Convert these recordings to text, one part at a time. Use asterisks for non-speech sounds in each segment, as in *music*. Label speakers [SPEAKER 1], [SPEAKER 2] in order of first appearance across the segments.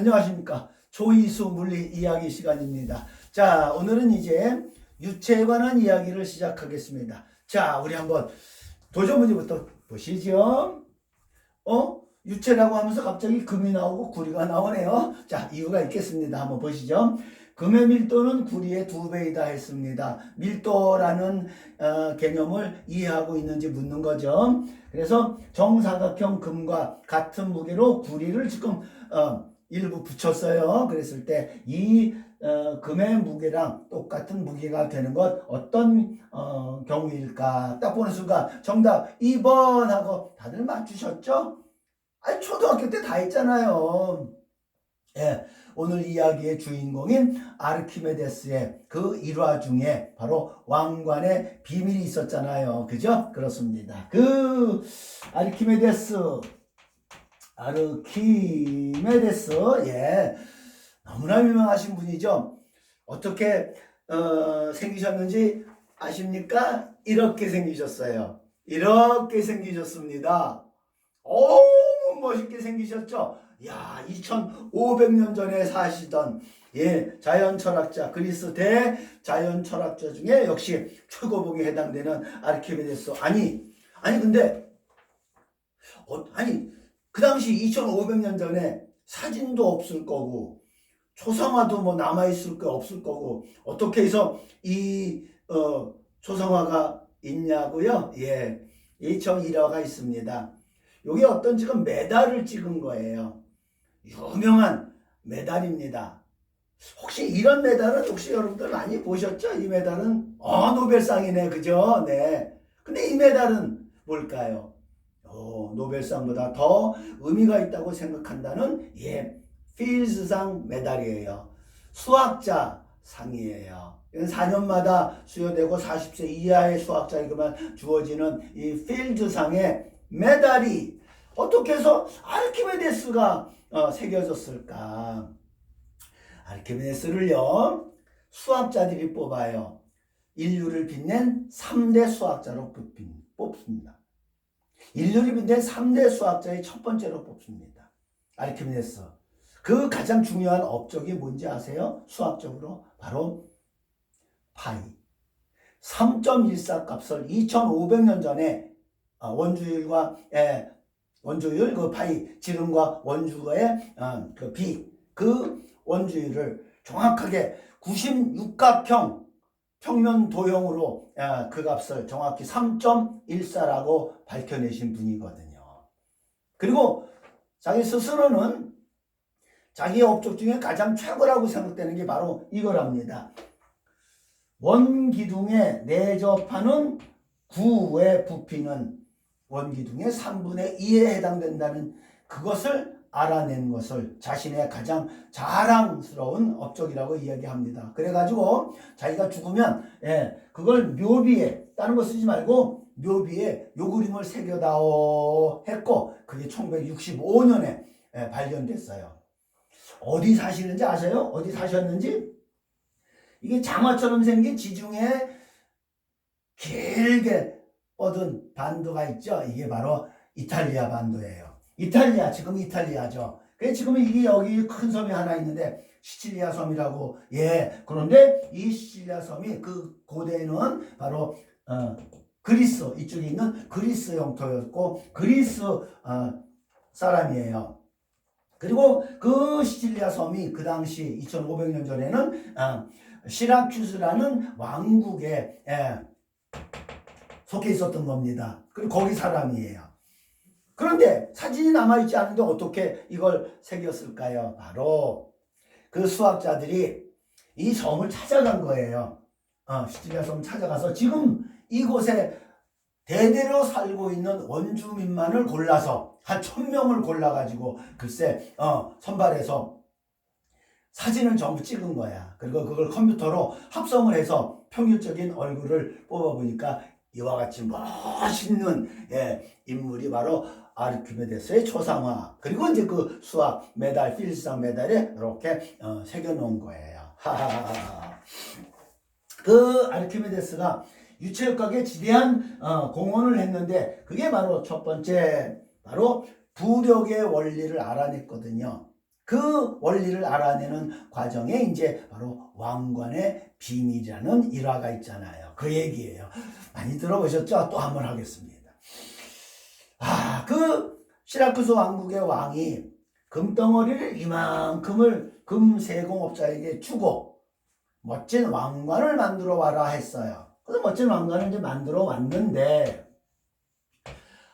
[SPEAKER 1] 안녕하십니까. 조이수 물리 이야기 시간입니다. 자, 오늘은 이제 유체에 관한 이야기를 시작하겠습니다. 자, 우리 한번 도전 문제부터 보시죠. 어? 유체라고 하면서 갑자기 금이 나오고 구리가 나오네요. 자, 이유가 있겠습니다. 한번 보시죠. 금의 밀도는 구리의 두 배이다 했습니다. 밀도라는 어, 개념을 이해하고 있는지 묻는 거죠. 그래서 정사각형 금과 같은 무게로 구리를 지금 어, 일부 붙였어요. 그랬을 때이 어, 금의 무게랑 똑같은 무게가 되는 것 어떤 어, 경우일까? 딱 보는 순간 정답 2번 하고 다들 맞추셨죠? 아니 초등학교 때 다 했잖아요. 예, 오늘 이야기의 주인공인 아르키메데스의 그 일화 중에 바로 왕관의 비밀이 있었잖아요. 그죠? 그렇습니다. 그 아르키메데스 아르키메데스 예 너무나 유명하신 분이죠. 어떻게 어, 생기셨는지 아십니까? 이렇게 생기셨어요. 이렇게 생기셨습니다. 너무 멋있게 생기셨죠? 야, 2500년 전에 사시던 예, 자연 철학자 그리스 대 자연 철학자 중에 역시 최고봉에 해당되는 아르키메데스. 아니, 아니 근데 어, 아니 그 당시 2500년 전에 사진도 없을 거고 초상화도 뭐 남아 있을 거 없을 거고 어떻게 해서 이 어, 초상화가 있냐고요? 예, 이청 일화가 있습니다. 여기 어떤 지금 메달을 찍은 거예요. 유명한 메달입니다. 혹시 이런 메달은 혹시 여러분들 많이 보셨죠? 이 메달은 어 노벨상이네, 그죠? 네. 근데 이 메달은 뭘까요? 어, 노벨상보다 더 의미가 있다고 생각한다는 예, 필즈상 메달이에요. 수학자 상이에요. 이건 4년마다 수여되고 40세 이하의 수학자에게만 주어지는 이 필드상의 메달이 어떻게 해서 아르키메데스가 어, 새겨졌을까? 아르키메데스를요 수학자들이 뽑아요. 인류를 빛낸 3대 수학자로 뽑힌- 뽑습니다. 인류를 빛낸 3대 수학자의 첫 번째로 뽑습니다. 아르키메데스. 그 가장 중요한 업적이 뭔지 아세요? 수학적으로 바로 파이. 3.14 값을 2500년 전에 어, 원주율과 예, 원주율 그 파이 지름과 원주의 어, 그 비, 그 원주율을 정확하게 96각형 평면 도형으로 아, 그 값을 정확히 3.14라고 밝혀내신 분이거든요. 그리고 자기 스스로는 자기의 업적 중에 가장 최고라고 생각되는 게 바로 이거랍니다. 원기둥에 내접하는 구의 부피는 원기둥의 3분의 2에 해당된다는 그것을 알아낸 것을 자신의 가장 자랑스러운 업적이라고 이야기합니다. 그래가지고 자기가 죽으면 예, 그걸 묘비에 다른 거 쓰지 말고 묘비에 요 그림을 새겨다오 했고 그게 1965년에 예, 발견됐어요. 어디 사시는지 아세요? 어디 사셨는지? 이게 장화처럼 생긴 지중해 길게 뻗은 반도가 있죠. 이게 바로 이탈리아 반도예요. 이탈리아 지금 이탈리아죠. 그래서 지금 이게 여기 큰 섬이 하나 있는데 시칠리아 섬이라고 예 그런데 이 시칠리아 섬이 그 고대에는 바로 어, 그리스 이쪽에 있는 그리스 영토였고 그리스 어, 사람이에요. 그리고 그 시칠리아 섬이 그 당시 2500년 전에는 어, 시라큐스라는 왕국에 예, 속해 있었던 겁니다. 그리고 거기 사람이에요. 그런데 사진이 남아있지 않은데 어떻게 이걸 새겼을까요? 바로 그 수학자들이 이 섬을 찾아간 거예요. 어, 시칠리아 섬 찾아가서 지금 이곳에 대대로 살고 있는 원주민만을 골라서 한 천명을 골라가지고 글쎄 어, 선발해서 사진을 전부 찍은 거야. 그리고 그걸 컴퓨터로 합성을 해서 평균적인 얼굴을 뽑아보니까 이와 같이 멋있는 예, 인물이 바로 아르키메데스의 초상화 그리고 이제 그 수학 메달 필스상 메달에 이렇게 어, 새겨놓은 거예요. 그 아르키메데스가 유체역학에 지대한 어, 공헌을 했는데 그게 바로 첫 번째 바로 부력의 원리를 알아냈거든요. 그 원리를 알아내는 과정에 이제 바로 왕관의 비밀이라는 일화가 있잖아요. 그 얘기예요. 많이 들어보셨죠? 또 한 번 하겠습니다. 아, 그 시라쿠스 왕국의 왕이 금덩어리를 이만큼을 금세공업자에게 주고 멋진 왕관을 만들어 와라 했어요. 그래서 멋진 왕관을 이제 만들어 왔는데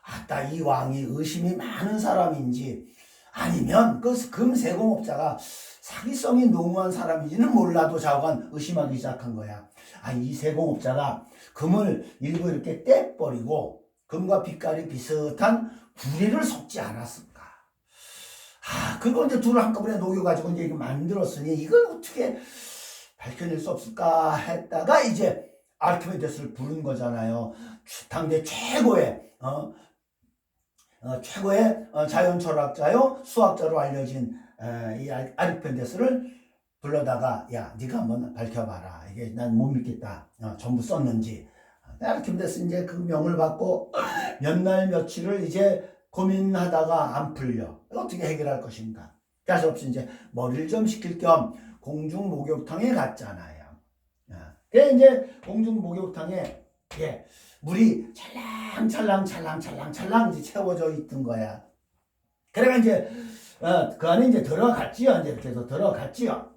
[SPEAKER 1] 아따 이 왕이 의심이 많은 사람인지 아니면 그 금세공업자가 사기성이 농후한 사람인지는 몰라도 자관 의심하기 시작한 거야. 아, 이 세공업자가 금을 일부 이렇게 떼버리고 금과 빛깔이 비슷한 구리를 섞지 않았을까. 아, 그걸 이제 둘을 한꺼번에 녹여가지고 이제 만들었으니 이걸 어떻게 밝혀낼 수 없을까 했다가 이제 아르키메데스를 부른 거잖아요. 당대 최고의 어, 어, 최고의 어, 자연 철학자요 수학자로 알려진 에, 이 알- 아르키메데스를 불러다가 야 네가 한번 밝혀봐라 이게 난 못 믿겠다 어, 전부 썼는지 아르키메데스 이제 그 명을 받고 *laughs* 몇 날 며칠을 이제 고민하다가 안 풀려 어떻게 해결할 것인가 가서 없이 이제 머리를 좀 식힐 겸 공중 목욕탕에 갔잖아요. 아, 그래 이제 공중 목욕탕에 예, 물이 찰랑찰랑 찰랑 찰랑 찰랑 이제 채워져 있던 거야. 그래가 이제 어, 그 안에 이제 들어갔지요. 이제 이렇게 해서 들어갔지요.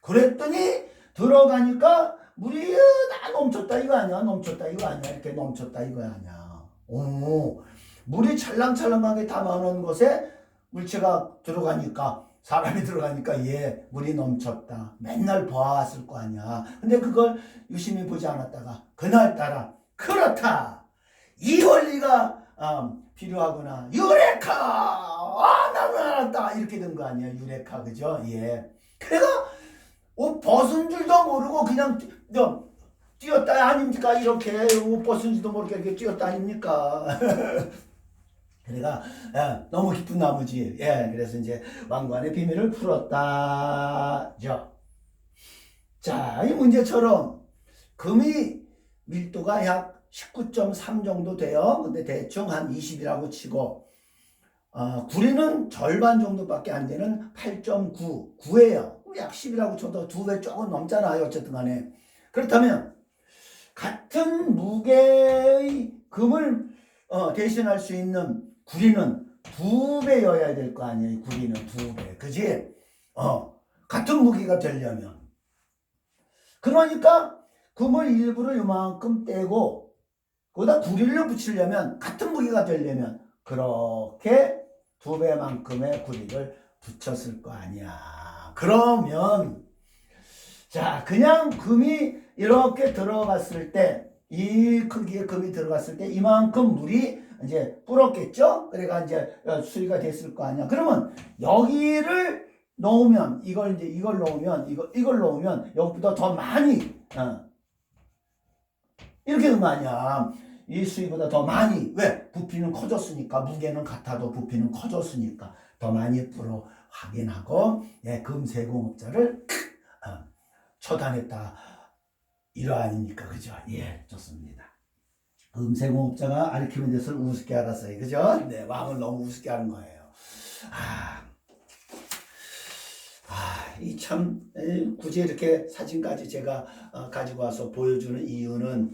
[SPEAKER 1] 그랬더니 들어가니까 물이 다 넘쳤다 이거 아니야 넘쳤다 이거 아니야 이렇게 넘쳤다 이거 아니야. 오, 물이 찰랑찰랑하게 담아놓은 곳에 물체가 들어가니까 사람이 들어가니까 얘 물이 넘쳤다. 맨날 봐왔을 거 아니야. 근데 그걸 유심히 보지 않았다가 그날따라 그렇다. 이 원리가 어, 필요하구나. 유레카. 아 나는 알았다. 이렇게 된 거 아니야. 유레카 그죠? 예. 그래가 옷 벗은 줄도 모르고 그냥 뛰- 저, 뛰었다 아닙니까? 이렇게 옷 벗은 줄도 모르게 이렇게 뛰었다 아닙니까? *laughs* 그래가 예, 너무 기쁜 나머지 예 그래서 이제 왕관의 비밀을 풀었다죠. 자, 이 문제처럼 금이 밀도가 약 19.3 정도 돼요. 근데 대충 한 20이라고 치고 어, 구리는 절반 정도밖에 안 되는 8.9, 9예요. 약 10이라고 쳐도 두 배 조금 넘잖아요. 어쨌든 간에. 그렇다면 같은 무게의 금을 어, 대신할 수 있는 구리는 두 배여야 될 거 아니에요. 이 구리는 두 배. 그지? 어, 같은 무게가 되려면. 그러니까 금을 일부러 이만큼 떼고 거기다 구리를 붙이려면 같은 무게가 되려면 그렇게 두 배만큼의 구리를 붙였을 거 아니야. 그러면 자 그냥 금이 이렇게 들어갔을 때 이 크기의 금이 들어갔을 때 이만큼 물이 이제 불었겠죠? 그래가 이제 수리가 됐을 거 아니야. 그러면 여기를 넣으면 이걸 이제 이걸 넣으면 이거 이걸 넣으면 여기보다 더 많이 어, 이렇게 된거 아니야. 이 수위보다 더 많이 왜 부피는 커졌으니까 무게는 같아도 부피는 커졌으니까 더 많이 불어 확인하고 예, 금세공업자를 어, 처단했다 이러아닙니까 그죠? 예 좋습니다. 금세공업자가 아르키메데스를 우습게 알았어요 그죠? 네 왕을 너무 우습게 하는 거예요. 아. 아, 굳이 이렇게 사진까지 제가 어, 가지고 와서 보여주는 이유는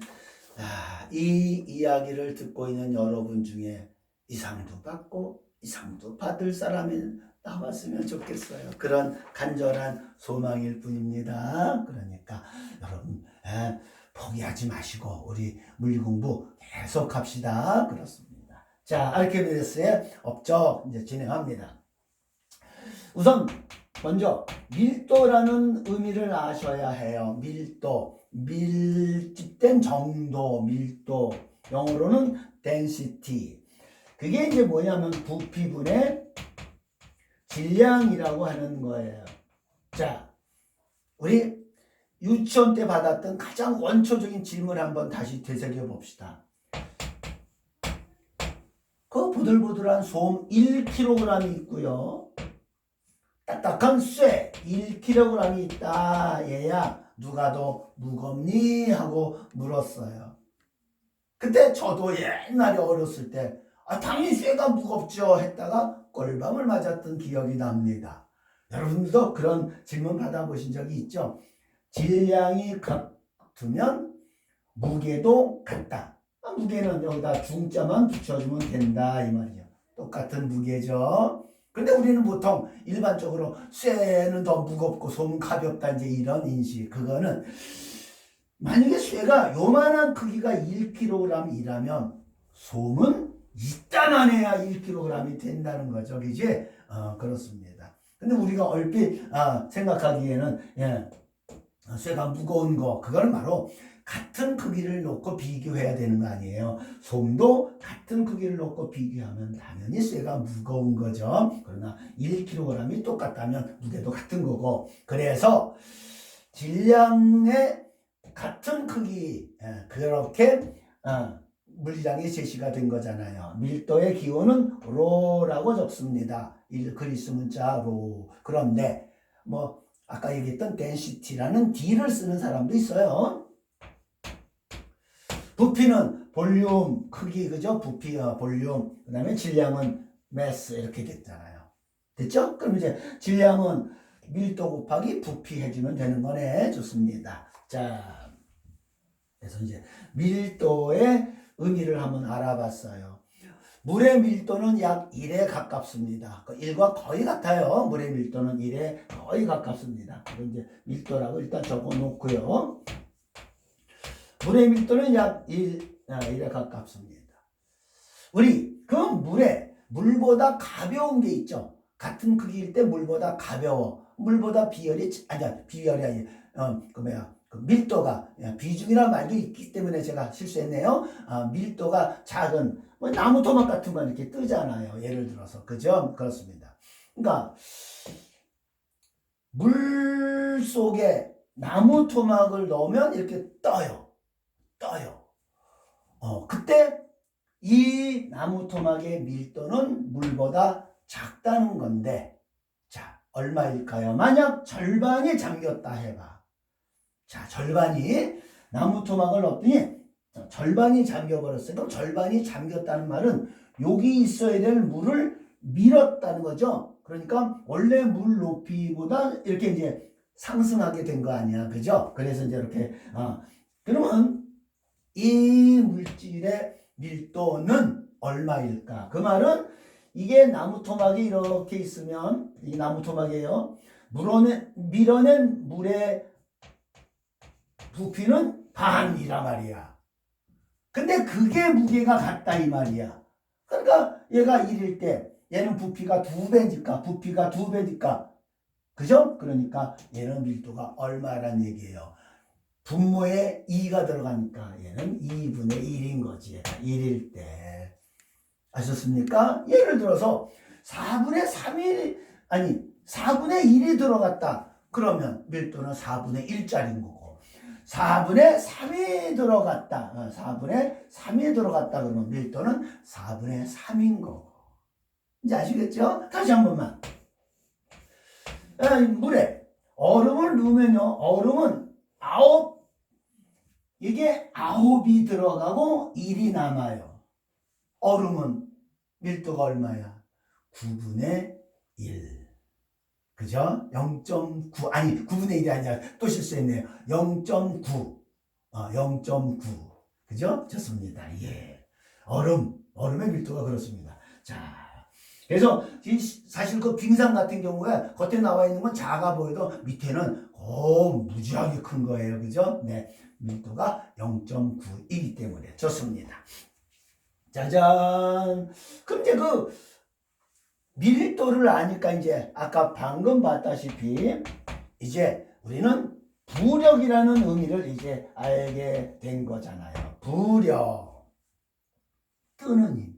[SPEAKER 1] 아, 이 이야기를 듣고 있는 여러분 중에 이상도 받고 이상도 받을 사람이 나왔으면 좋겠어요. 그런 간절한 소망일 뿐입니다. 그러니까 여러분 에, 포기하지 마시고 우리 물리 공부 계속 합시다. 그렇습니다. 자, 알케미데스의 업적 이제 진행합니다. 우선 먼저 밀도라는 의미를 아셔야 해요. 밀도, 밀집된 정도, 밀도. 영어로는 density. 그게 이제 뭐냐면 부피분의 질량이라고 하는 거예요. 자, 우리 유치원 때 받았던 가장 원초적인 질문 한번 다시 되새겨 봅시다. 그 보들보들한 솜 1kg이 있고요. 딱딱한 쇠 1kg이 있다. 얘야 누가 더 무겁니? 하고 물었어요. 그때 저도 옛날에 어렸을 때 아, 당연히 쇠가 무겁죠 했다가 꼴밤을 맞았던 기억이 납니다. 여러분들도 그런 질문 받아보신 적이 있죠? 질량이 같으면 무게도 같다. 아, 무게는 여기다 중자만 붙여주면 된다 이 말이죠. 똑같은 무게죠. 근데 우리는 보통 일반적으로 쇠는 더 무겁고 솜은 가볍다 이제 이런 인식. 그거는 만약에 쇠가 요만한 크기가 1kg이라면 솜은 이따만 해야 1kg이 된다는 거죠. 그지? 어, 그렇습니다. 근데 우리가 얼핏 아, 생각하기에는 예, 쇠가 무거운 거 그걸 바로 같은 크기를 놓고 비교해야 되는 거 아니에요. 솜도 같은 크기를 놓고 비교하면 당연히 쇠가 무거운 거죠. 그러나 1kg이 똑같다면 무게도 같은 거고 그래서 질량의 같은 크기 예, 그렇게 어, 물량이 제시가 된 거잖아요. 밀도의 기호는 로라고 적습니다. 일 그리스 문자 로. 그런데 뭐 아까 얘기했던 density라는 D를 쓰는 사람도 있어요. 부피는 볼륨 크기 그죠? 부피와 볼륨 그다음에 질량은 mass 이렇게 됐잖아요. 됐죠? 그럼 이제 질량은 밀도 곱하기 부피 해주면 되는 거네. 좋습니다. 자, 그래서 이제 밀도의 의미를 한번 알아봤어요. 물의 밀도는 약 1에 가깝습니다. 그 1과 거의 같아요. 물의 밀도는 1에 거의 가깝습니다. 이제 밀도라고 일단 적어 놓고요. 물의 밀도는 약 1, 아, 1에 가깝습니다. 우리 그 물에 물보다 가벼운 게 있죠. 같은 크기일 때 물보다 가벼워. 물보다 비열이 아니 비열이 아니 어 그 뭐야 그 밀도가 야, 비중이라는 말도 있기 때문에 제가 실수했네요. 아, 밀도가 작은 뭐 나무 토막 같은 거 이렇게 뜨잖아요. 예를 들어서 그죠? 그렇습니다. 그러니까 물 속에 나무 토막을 넣으면 이렇게 떠요. 떠요. 어, 그때 이 나무 토막의 밀도는 물보다 작다는 건데, 자, 얼마일까요? 만약 절반이 잠겼다 해봐. 자, 절반이 나무 토막을 넣었더니 자, 절반이 잠겨버렸어요. 그럼 절반이 잠겼다는 말은 여기 있어야 될 물을 밀었다는 거죠. 그러니까 원래 물 높이보다 이렇게 이제 상승하게 된 거 아니야. 그죠? 그래서 이제 이렇게, 아, 그러면 이 물질의 밀도는 얼마일까? 그 말은 이게 나무 토막이 이렇게 있으면 이 나무 토막이에요. 물어낸 밀어낸 물의 부피는 반이라 말이야. 근데 그게 무게가 같다 이 말이야. 그러니까 얘가 1일 때 얘는 부피가 두 배니까 부피가 두 배니까 그죠? 그러니까 얘는 밀도가 얼마란 얘기예요. 분모에 2가 들어가니까 얘는 2분의 1인 거지. 1일 때. 아셨습니까? 예를 들어서 4분의 3이 아니 4분의 1이 들어갔다. 그러면 밀도는 4분의 1짜리인 거고 4분의 3이 들어갔다. 어, 4분의 3이 들어갔다 그러면 밀도는 4분의 3인 거고. 이제 아시겠죠? 다시 한 번만. 에, 물에 얼음을 넣으면요. 얼음은 아홉 이게 아홉이 들어가고 1이 남아요. 얼음은 밀도가 얼마야? 9분의 1. 그죠? 0.9 아니 9분의 1이 아니라 또 실수했네요. 0.9. 어, 0.9. 그죠? 좋습니다. 예. 얼음 얼음의 밀도가 그렇습니다. 자. 그래서 이 사실 그 빙상 같은 경우에 겉에 나와 있는 건 작아 보여도 밑에는 오 무지하게 큰 거예요. 그죠? 네. 밀도가 0.9이기 때문에 좋습니다. 짜잔. 이제 그 밀도를 아니까 이제 아까 방금 봤다시피 이제 우리는 부력이라는 의미를 이제 알게 된 거잖아요. 부력. 뜨는 힘.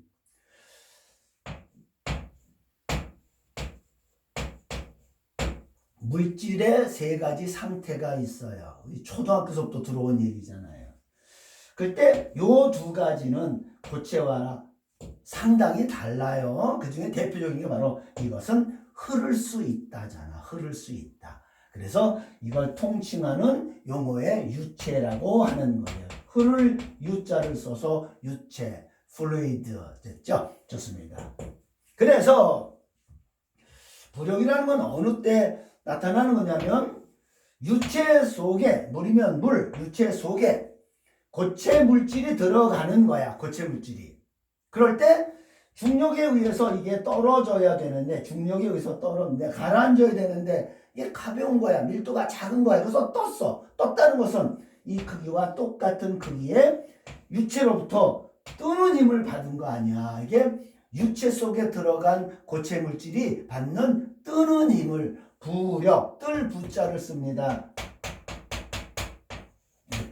[SPEAKER 1] 물질의 세 가지 상태가 있어요. 초등학교서부터 들어온 얘기잖아요. 그때 요 두 가지는 고체와 상당히 달라요. 그 중에 대표적인 게 바로 이것은 흐를 수 있다잖아. 흐를 수 있다. 그래서 이걸 통칭하는 용어의 유체라고 하는 거예요. 흐를 유자를 써서 유체, fluid 됐죠? 좋습니다. 그래서 부력이라는 건 어느 때 나타나는 거냐면 유체 속에 물이면 물, 유체 속에 고체 물질이 들어가는 거야. 고체 물질이. 그럴 때 중력에 의해서 이게 떨어져야 되는데 중력에 의해서 떨어는데 가라앉아야 되는데 이게 가벼운 거야. 밀도가 작은 거야. 그래서 떴어. 떴다는 것은 이 크기와 똑같은 크기의 유체로부터 뜨는 힘을 받은 거 아니야. 이게 유체 속에 들어간 고체 물질이 받는 뜨는 힘을 부력, 뜰 부자를 씁니다.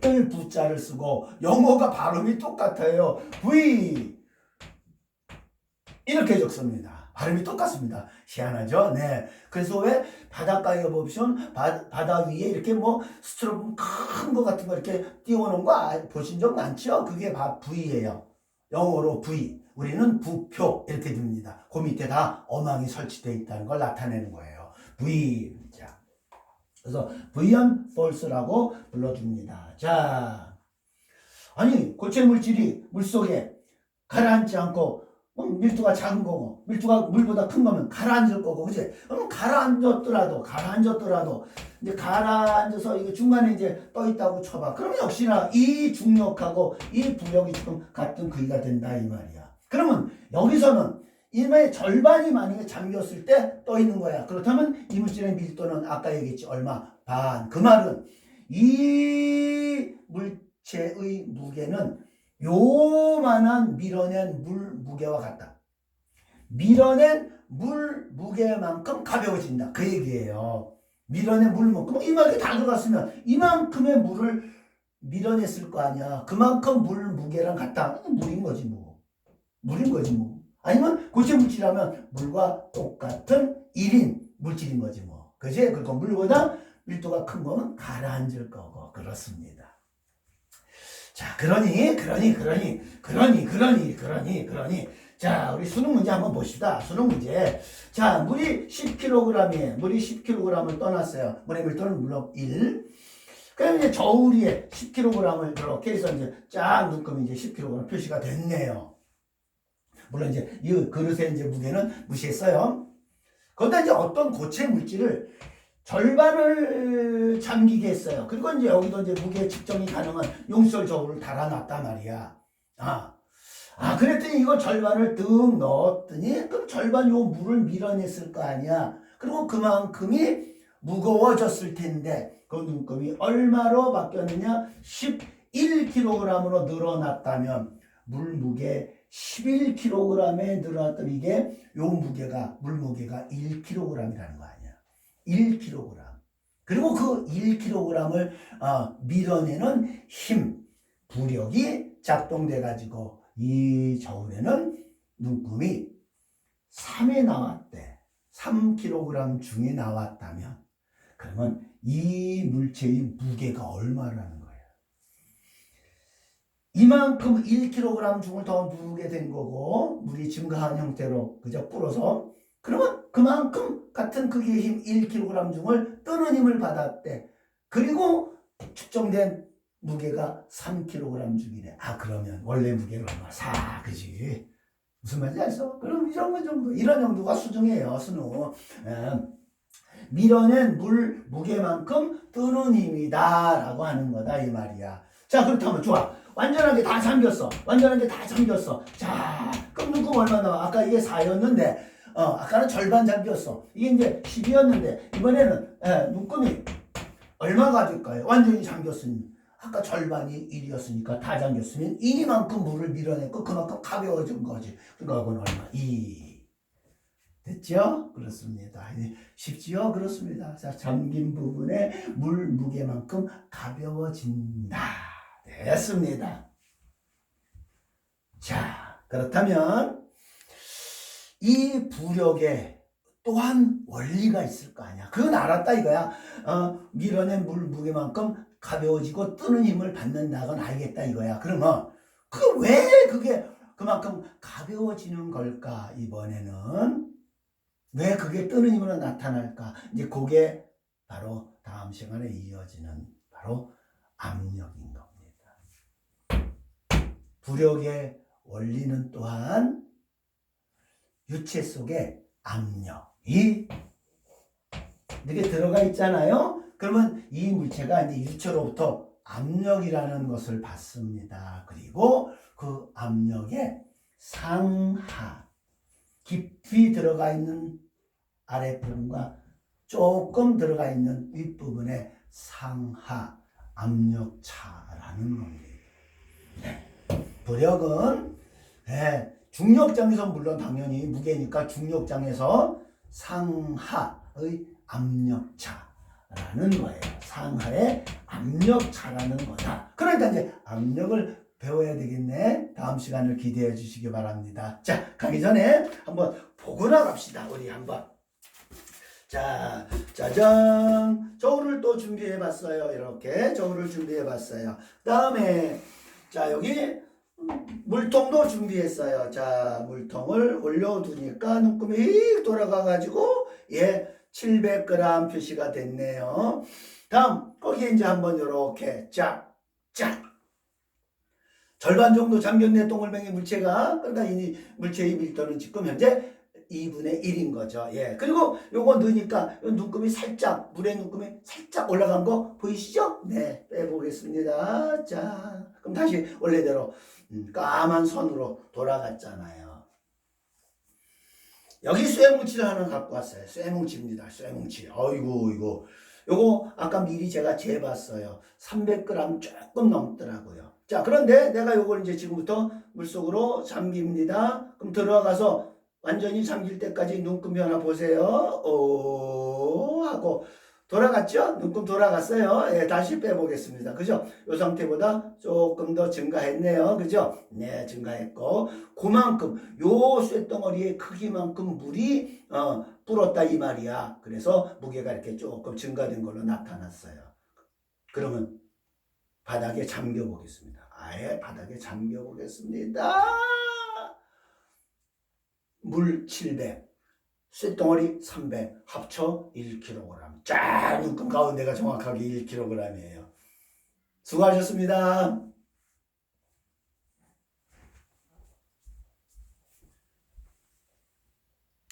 [SPEAKER 1] 뜰 부자를 쓰고 영어가 발음이 똑같아요. V 이렇게 적습니다. 발음이 똑같습니다. 희한하죠? 네. 그래서 왜 바닷가에 보시면 바, 바다 위에 이렇게 뭐 스트로폼 큰 거 같은 거 이렇게 띄워놓은 거 아- 보신 적 많죠? 그게 바 V예요. 영어로 V. 우리는 부표 이렇게 듭니다. 그 밑에 다 어망이 설치되어 있다는 걸 나타내는 거예요. V. 자. 그래서 V연 force라고 불러줍니다. 자. 아니, 고체 물질이 물속에 가라앉지 않고 어, 밀도가 작은 거고 밀도가 물보다 큰 거면 가라앉을 거고 그지? 그럼 가라앉았더라도 가라앉았더라도 이제 가라앉아서 이게 중간에 이제 떠 있다고 쳐봐. 그러면 역시나 이 중력하고 이 부력이 지금 같은 크기가 된다 이 말이야. 그러면 여기서는 이마의 절반이 만약에 잠겼을 때 떠 있는 거야. 그렇다면 이 물질의 밀도는 아까 얘기했지 얼마 반. 그 말은 이 물체의 무게는 요만한 밀어낸 물 무게와 같다. 밀어낸 물 무게만큼 가벼워진다. 그 얘기예요. 밀어낸 물만큼 이만큼 다 들어갔으면 이만큼의 물을 밀어냈을 거 아니야. 그만큼 물 무게랑 같다. 물인 거지 뭐. 물인 거지 뭐. 아니면 고체 물질이라면 물과 똑같은 1인 물질인 거지 뭐. 그지? 그러니까 물보다 밀도가 큰 거는 가라앉을 거고 그렇습니다. 자, 그러니, 그러니, 그러니, 그러니, 그러니, 그러니, 그러니. 자, 우리 수능 문제 한번 봅시다. 수능 문제. 자, 물이 10kg이에요. 물이 10kg을 떠났어요. 물의 밀도는 물론 1. 그럼 이제 저우리에 10kg을 이렇게 해서 이제 쫙 묶으면 이제 10kg 표시가 됐네요. 물론 이제 이 그릇의 이제 무게는 무시했어요. 거기다 이제 어떤 고체 물질을 절반을 잠기게 했어요. 그리고 이제 여기도 이제 무게 측정이 가능한 용설 저울을 달아놨단 말이야. 아, 아, 그랬더니 이거 절반을 뜩 넣었더니 그럼 절반 요 물을 밀어냈을 거 아니야. 그리고 그만큼이 무거워졌을 텐데 그 눈금이 얼마로 바뀌었느냐? 11kg으로 늘어났다면 물 무게 11kg에 늘어났던 이게 요 무게가 물 무게가 1kg이라는 거 아니야. 1kg. 그리고 그 1kg을 어, 밀어내는 힘, 부력이 작동돼 가지고 이 저울에는 눈금이 3에 나왔대. 3kg 중에 나왔다면 그러면 이 물체의 무게가 얼마라는 거예요? 이만큼 1kg 중을 더 부게 된 거고 물이 증가한 형태로 그저 불어서 그러면 그만큼 같은 크기의 힘 1kg 중을 뜨는 힘을 받았대. 그리고 측정된 무게가 3kg 중이래. 아 그러면 원래 무게가 얼마? 4 그지? 무슨 말인지 알죠? 그럼 이런 건 정도 이런 정도가 수중이에요 수능. 예. 밀어낸 물 무게만큼 뜨는 힘이다 라고 하는 거다 이 말이야. 자 그렇다면 좋아. 완전하게 다 잠겼어. 완전하게 다 잠겼어. 자, 그럼 눈금 얼마 나와? 아까 이게 4였는데, 어, 아까는 절반 잠겼어. 이게 이제 10이었는데, 이번에는, 예, 눈금이 얼마가 될까요? 완전히 잠겼으니. 아까 절반이 1이었으니까 다 잠겼으면 이만큼 물을 밀어냈고 그만큼 가벼워진 거지. 그러니까 그건 얼마? 2. 됐죠? 그렇습니다. 쉽지요? 그렇습니다. 자, 잠긴 부분에 물 무게만큼 가벼워진다. 됐습니다. 자, 그렇다면 이 부력에 또한 원리가 있을 거 아니야. 그건 알았다 이거야. 어, 밀어낸 물 무게만큼 가벼워지고 뜨는 힘을 받는다 건 알겠다 이거야. 그러면 그 왜 그게 그만큼 가벼워지는 걸까 이번에는 왜 그게 뜨는 힘으로 나타날까? 이제 그게 바로 다음 시간에 이어지는 바로 압력인 겁니다. 부력의 원리는 또한 유체 속의 압력이 이렇게 들어가 있잖아요. 그러면 이 물체가 이제 일체로부터 압력이라는 것을 받습니다. 그리고 그 압력의 상하 깊이 들어가 있는 아랫부분과 조금 들어가 있는 윗부분의 상하 압력 차라는 겁니다. 네. 부력은 예, 중력장에서 물론 당연히 무게니까 중력장에서 상하의 압력차라는 거예요. 상하의 압력차라는 거다. 그러니까 이제 압력을 배워야 되겠네. 다음 시간을 기대해 주시기 바랍니다. 자, 가기 전에 한번 보고 나갑시다. 우리 한번. 자, 짜잔. 저울을 또 준비해 봤어요. 이렇게 저울을 준비해 봤어요. 다음에 자, 여기 물통도 준비했어요. 자, 물통을 올려두니까 눈금이 휙 돌아가가지고, 예, 700g 표시가 됐네요. 다음, 거기에 이제 한번 이렇게 쫙, 쫙. 절반 정도 잠겼네, 동글뱅이 물체가. 그러니까 이 물체의 밀도는 지금 현재 2분의 1인 거죠. 예. 그리고 요거 넣으니까 요 눈금이 살짝, 물의 눈금이 살짝 올라간 거 보이시죠? 네. 빼보겠습니다. 자. 그럼 다시 원래대로 음, 까만 선으로 돌아갔잖아요. 여기 쇠뭉치를 하나 갖고 왔어요. 쇠뭉치입니다. 쇠뭉치. 어이구, 이거. 요거 아까 미리 제가 재봤어요. 300g 조금 넘더라고요. 자, 그런데 내가 요걸 이제 지금부터 물속으로 잠깁니다. 그럼 들어가서 완전히 잠길 때까지 눈금 변화 보세요. 오 하고 돌아갔죠? 눈금 돌아갔어요. 예, 다시 빼보겠습니다. 그죠? 요 상태보다 조금 더 증가했네요. 그죠? 네, 증가했고 그만큼 요 쇳덩어리의 크기만큼 물이 어, 불었다 이 말이야. 그래서 무게가 이렇게 조금 증가된 걸로 나타났어요. 그러면 바닥에 잠겨 보겠습니다. 아예 바닥에 잠겨 보겠습니다. 물 700, 쇳덩어리 300, 합쳐 1kg. 쫙 눈금 가운데가 정확하게 1kg이에요. 수고하셨습니다.